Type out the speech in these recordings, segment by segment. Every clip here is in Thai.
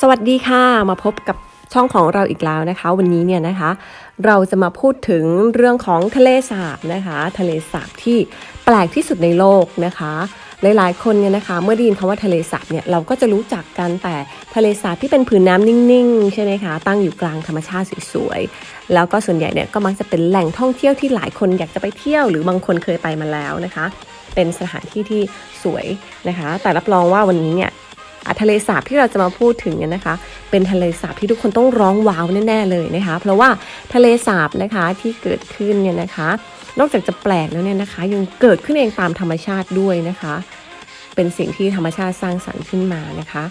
สวัสดีค่ะมาพบกับช่องของเราอีกแล้วนะคะ วันนี้เนี่ยนะคะ เราจะมาพูดถึงเรื่องของทะเลสาบนะคะ ทะเลสาบที่แปลกที่สุดในโลกนะคะ หลายๆ คนเนี่ยนะคะ เมื่อได้ยินคำว่าทะเลสาบเนี่ยเราก็จะรู้จักกันแต่ทะเลสาบที่เป็นผืนน้ำนิ่งๆใช่ไหมคะตั้งอยู่กลางธรรมชาติสวยๆแล้วก็ส่วนใหญ่เนี่ยก็มักจะเป็นแหล่งท่องเที่ยวที่หลายคนอยากจะไปเที่ยวหรือบางคนเคยไปมาแล้วนะคะ เป็นสถานที่ที่สวยนะคะ แต่รับรองว่าวันนี้เนี่ย ทะเลสาบที่เราจะมาพูดถึงเนี่ยนะคะ เป็นทะเลสาบที่ทุกคนต้องร้องว้าวแน่ๆเลยนะคะ เพราะว่าทะเลสาบนะคะที่เกิดขึ้นเนี่ยนะคะ นอกจากจะแปลกแล้วเนี่ยนะคะ ยังเกิดขึ้นเองตามธรรมชาติด้วยนะคะ เป็นสิ่งที่ธรรมชาติสร้างสรรค์ขึ้นมานะคะ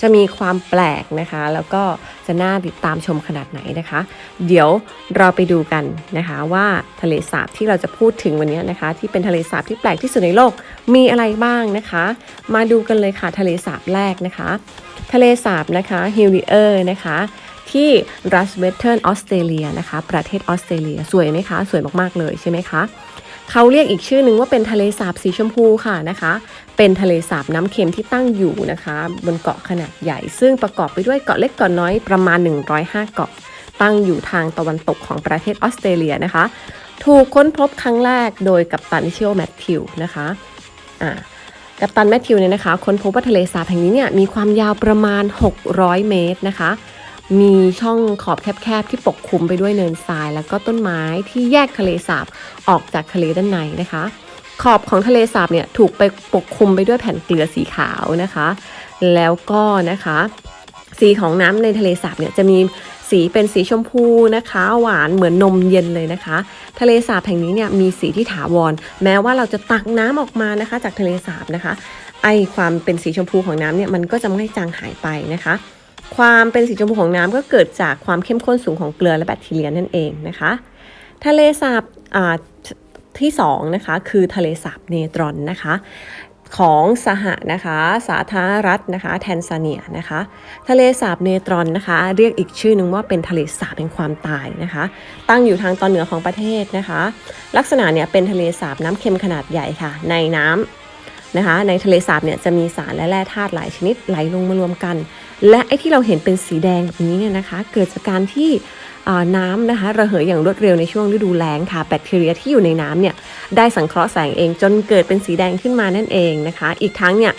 จะมีความแปลกนะคะ แล้วก็จะน่าติดตามชมขนาดไหนนะคะ เดี๋ยวเราไปดูกันนะคะว่าทะเลสาบที่เราจะพูดถึงวันนี้นะคะ ที่เป็นทะเลสาบที่แปลกที่สุดในโลกมีอะไรบ้างนะคะ มาดูกันเลยค่ะทะเลสาบแรกนะคะ ทะเลสาบนะคะฮิลลิเออร์นะคะที่รัสเวสเทิร์นออสเตรเลียนะคะ ประเทศออสเตรเลีย สวยไหมคะ สวยมาก ๆ เลยใช่ไหมคะ เขาเรียกอีกชื่อหนึ่งว่าเป็นทะเลสาบสีชมพูค่ะนะคะ เป็นทะเลสาบน้ำเค็มที่ตั้งอยู่นะคะ บนเกาะขนาดใหญ่ ซึ่งประกอบไปด้วยเกาะเล็กเกาะน้อยประมาณ 105 เกาะ ตั้งอยู่ทางตะวันตกของประเทศออสเตรเลียนะคะ ถูกค้นพบครั้งแรกโดยกัปตันที่ชื่อว่าแมทธิวนะคะอ่ากัปตันแมทธิวเนี่ยนะคะค้นพบว่าทะเลสาบแห่งนี้เนี่ยมีความยาวประมาณ 600 เมตรนะคะ มีช่องขอบแคบๆที่ปกคลุมไปด้วยเนินทราย แล้วก็ต้นไม้ที่แยกทะเลสาบออกจากทะเลด้านในนะคะ ขอบของทะเลสาบเนี่ยถูกไปปกคลุมไปด้วยแผ่นเกลือสีขาวนะคะ แล้วก็นะคะ สีของน้ำในทะเลสาบเนี่ยจะมีสีเป็นสีชมพูนะคะ หวานเหมือนนมเย็นเลยนะคะ ทะเลสาบแห่งนี้เนี่ยมีสีที่ถาวร แม้ว่าเราจะตักน้ำออกมานะคะ จากทะเลสาบนะคะ ไอความเป็นสีชมพูของน้ำเนี่ยมันก็จะไม่จางหายไปนะคะ ความเป็นสีชมพูของน้ำก็เกิดจากความเข้มข้นสูงของเกลือและแบคทีเรียนั่นเองนะคะ ทะเลสาบที่สองนะคะคือทะเลสาบเนตรอนนะคะของสหนะคะสาธารณรัฐนะคะแทนซาเนียนะคะ ทะเลสาบเนตรอนนะคะ เรียกอีกชื่อนึงว่าเป็นทะเลสาบแห่งความตายนะคะ ตั้งอยู่ทางตอนเหนือของประเทศนะคะ ลักษณะเนี่ยเป็นทะเลสาบน้ำเค็มขนาดใหญ่ค่ะ ในน้ำนะคะ ในทะเลสาบเนี่ยจะมีสารและแร่ธาตุหลายชนิดไหลลงมารวมกัน และไอ้ที่เราเห็นเป็นสีแดงแบบนี้เนี่ยนะคะ เกิดจากการที่น้ำนะคะระเหยอย่างรวดเร็วในช่วงฤดูแล้งค่ะแบคทีเรียที่อยู่ในน้ำเนี่ยได้สังเคราะห์แสงเองจนเกิดเป็นสีแดงขึ้นมานั่นเองนะคะ อีกทั้งเนี่ย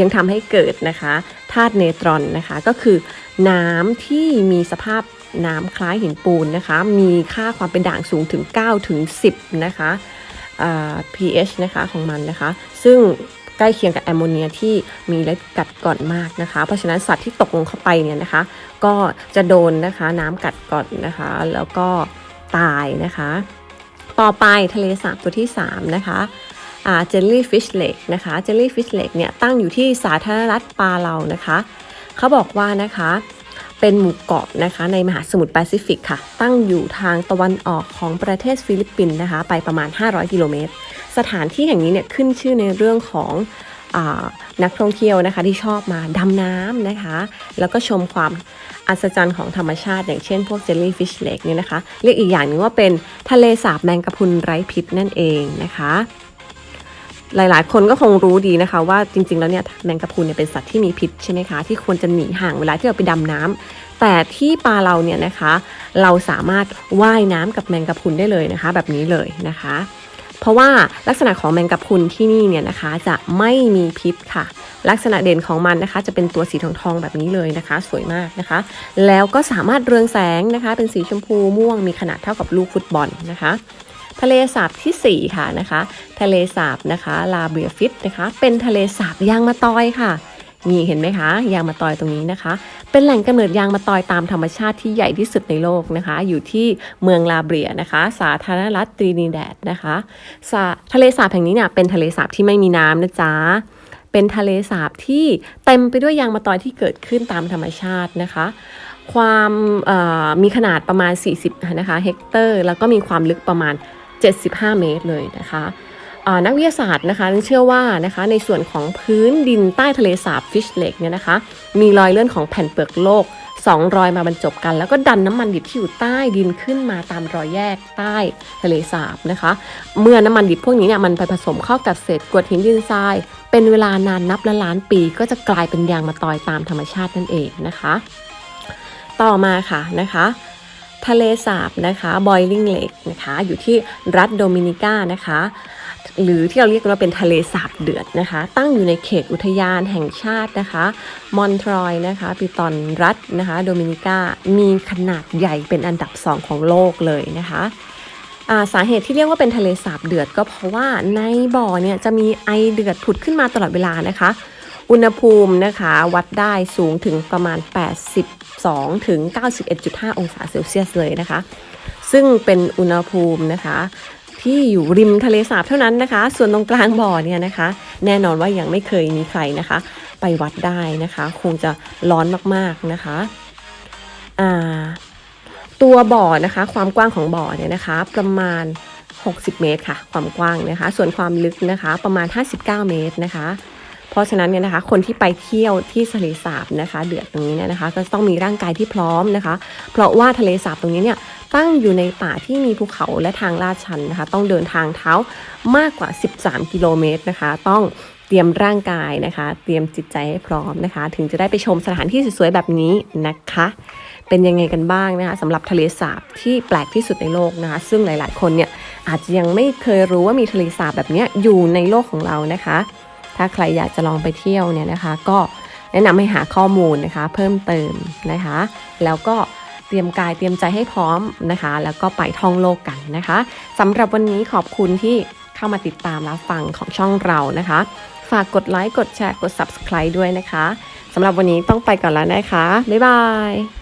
ยังทำให้เกิดนะคะธาตุเนตรอนนะคะ ก็คือน้ำที่มีสภาพน้ำคล้ายหินปูนนะคะ มีค่าความเป็นด่างสูงถึง9ถึง10 นะคะ pH นะคะของมันนะคะ ซึ่ง ล้เคียงกับแอมโมเนียที่มีฤทธิ์กัดก่อนมากนะคะ เพราะฉะนั้นสัตว์ที่ตกลงเข้าไปเนี่ยนะคะ ก็จะโดนนะคะน้ำกัดก่อนนะคะ แล้วก็ตายนะคะ ต่อไปทะเลสาบตัวที่ 3 นะคะอ่าเจลลี่ฟิชเลกนะคะเจลลี่ฟิชเลกเนี่ยตั้งอยู่ที่สาธารณรัฐปาเลานะคะเขาบอกว่านะคะเป็นหมู่เกาะนะคะในมหาสมุทรแปซิฟิกค่ะ ตั้งอยู่ทางตะวันออกของประเทศฟิลิปปินส์นะคะ ไปประมาณ 500 กิโลเมตร สถานที่แห่งนี้เนี่ยขึ้นชื่อในเรื่องของอนักท่องเที่ยวนะคะที่ชอบมาดำน้ำนะคะ แล้วก็ชมความอัศจรรย์ของธรรมชาติ อย่างเช่นพวกเจลลี่ฟิชเลกเนี่ยนะคะ เรียกอีกอย่างหนึ่งว่าเป็นทะเลสาบแมงกะพรุนไร้พิษนั่นเองนะคะ หลายๆ คนก็คงรู้ดีนะคะ ว่าจริง ๆ แล้วเนี่ยแมงกะพรุนเนี่ยเป็นสัตว์ที่มีพิษใช่ไหมคะที่ควรจะหนีห่างเวลาที่เราไปดำน้ำแต่ที่ปลาเราเนี่ยนะคะ เราสามารถว่ายน้ำกับแมงกะพรุนได้เลยนะคะ แบบนี้เลยนะคะ เพราะว่าลักษณะของแมงกะพรุนที่นี่เนี่ยนะคะจะไม่มีพิษค่ะ ลักษณะเด่นของมันนะคะ จะเป็นตัวสีทองทองแบบนี้เลยนะคะ สวยมากนะคะ แล้วก็สามารถเรืองแสงนะคะ เป็นสีชมพูม่วงมีขนาดเท่ากับลูกฟุตบอลนะคะทะเลสาบทีสี่4 ค่ะนะคะ ทะเลสาบนะคะลาเบียฟิตนะคะ เป็นทะเลสาบยางมะตอยค่ะ นี่เห็นไหมคะยางมะตอยตรงนี้นะคะ เป็นแหล่งกำเนิดยางมะตอยตามธรรมชาติที่ใหญ่ที่สุดในโลกนะคะ อยู่ที่เมืองลาเบียนะคะ สาธารณรัฐตรีนิแดดนะคะทะเลสาบแห่งนี้เนี่ยเป็นทะเลสาบที่ไม่มีน้ำนะจ๊ะเป็นทะเลสาบที่เต็มไปด้วยยางมะตอยที่เกิดขึ้นตามธรรมชาตินะคะ ความมีขนาดประมาณ 40 นะคะเฮกเตอร์ แล้วก็มีความลึกประมาณ 75 เมตรเลยนะคะ นักวิทยาศาสตร์นะคะเชื่อว่านะคะในส่วนของพื้นดินใต้ทะเลสาบฟิชเลกเนี่ยนะคะมีรอยเลื่อนของแผ่นเปลือกโลกสองรอยมาบรรจบกัน แล้วก็ดันน้ำมันดิบที่อยู่ใต้ดินขึ้นมาตามรอยแยกใต้ทะเลสาบนะคะ เมื่อน้ำมันดิบพวกนี้เนี่ยมันไปผสมเข้ากับเศษกรวดหินดินทราย เป็นเวลานานนับล,ล้านปี ก็จะกลายเป็นยางมะตอยตามธรรมชาตินั่นเองนะคะ ต่อมาค่ะนะคะทะเลสาบนะคะ Boiling Lake นะคะอยู่ที่รัฐโดมินิกานะคะ หรือที่เราเรียกกันว่าเป็นทะเลสาบเดือดนะคะ ตั้งอยู่ในเขตอุทยานแห่งชาตินะคะมอนทรอยนะคะปิตอนรัฐนะคะโดมินิกามีขนาดใหญ่เป็นอันดับ2ของโลกเลยนะคะาสาเหตุที่เรียกว่าเป็นทะเลสาบเดือดก็เพราะว่าในบ่อเนี่ยจะมีไอเดือดผุดขึ้นมาตลอดเวลานะคะ อุณหภูมินะคะวัดได้สูงถึงประมาณ 82 ถึง 91.5 องศาเซลเซียสเลยนะคะ ซึ่งเป็นอุณหภูมินะคะ ที่อยู่ริมทะเลสาบเท่านั้นนะคะ ส่วนตรงกลางบ่อเนี่ยนะคะ แน่นอนว่ายังไม่เคยมีใครนะคะ ไปวัดได้นะคะ คงจะร้อนมากๆนะคะอ่าตัวบ่อนะคะ ความกว้างของบ่อเนี่ยนะคะ ประมาณ 60 เมตรค่ะ ความกว้างนะคะ ส่วนความลึกนะคะ ประมาณ 59 เมตรนะคะเพราะฉะนั้นเนี่ยนะคะคนที่ไปเที่ยวที่ทะเลสาบนะคะ เดือดตรงนี้เนี่ยนะคะ ก็จะต้องมีร่างกายที่พร้อมนะคะ เพราะว่าทะเลสาบตรงนี้เนี่ย ตั้งอยู่ในป่าที่มีภูเขาและทางลาดชันนะคะ ต้องเดินทางเท้ามากกว่า 13 กิโลเมตรนะคะ ต้องเตรียมร่างกายนะคะ เตรียมจิตใจให้พร้อมนะคะ ถึงจะได้ไปชมสถานที่สวยๆแบบนี้นะคะ เป็นยังไงกันบ้างนะคะสำหรับทะเลสาบที่แปลกที่สุดในโลกนะคะ ซึ่งหลายๆ คนเนี่ยอาจจะยังไม่เคยรู้ว่ามีทะเลสาบแบบนี้อยู่ในโลกของเรานะคะ ถ้าใครอยากจะลองไปเที่ยวเนี่ยนะคะ ก็แนะนำให้หาข้อมูลนะคะ เพิ่มเติมนะคะ แล้วก็ ตรียมกายเตรียมใจให้พร้อมนะคะ แล้วก็ไปท่องโลกกันนะคะสำหรับวันนี้ขอบคุณที่เข้ามาติดตามรับฟังของช่องเรานะคะ ฝากกดไลค์กดแชร์กด subscribe ด้วยนะคะสำหรับวันนี้ต้องไปก่อนแล้วนะคะ บ๊ายบาย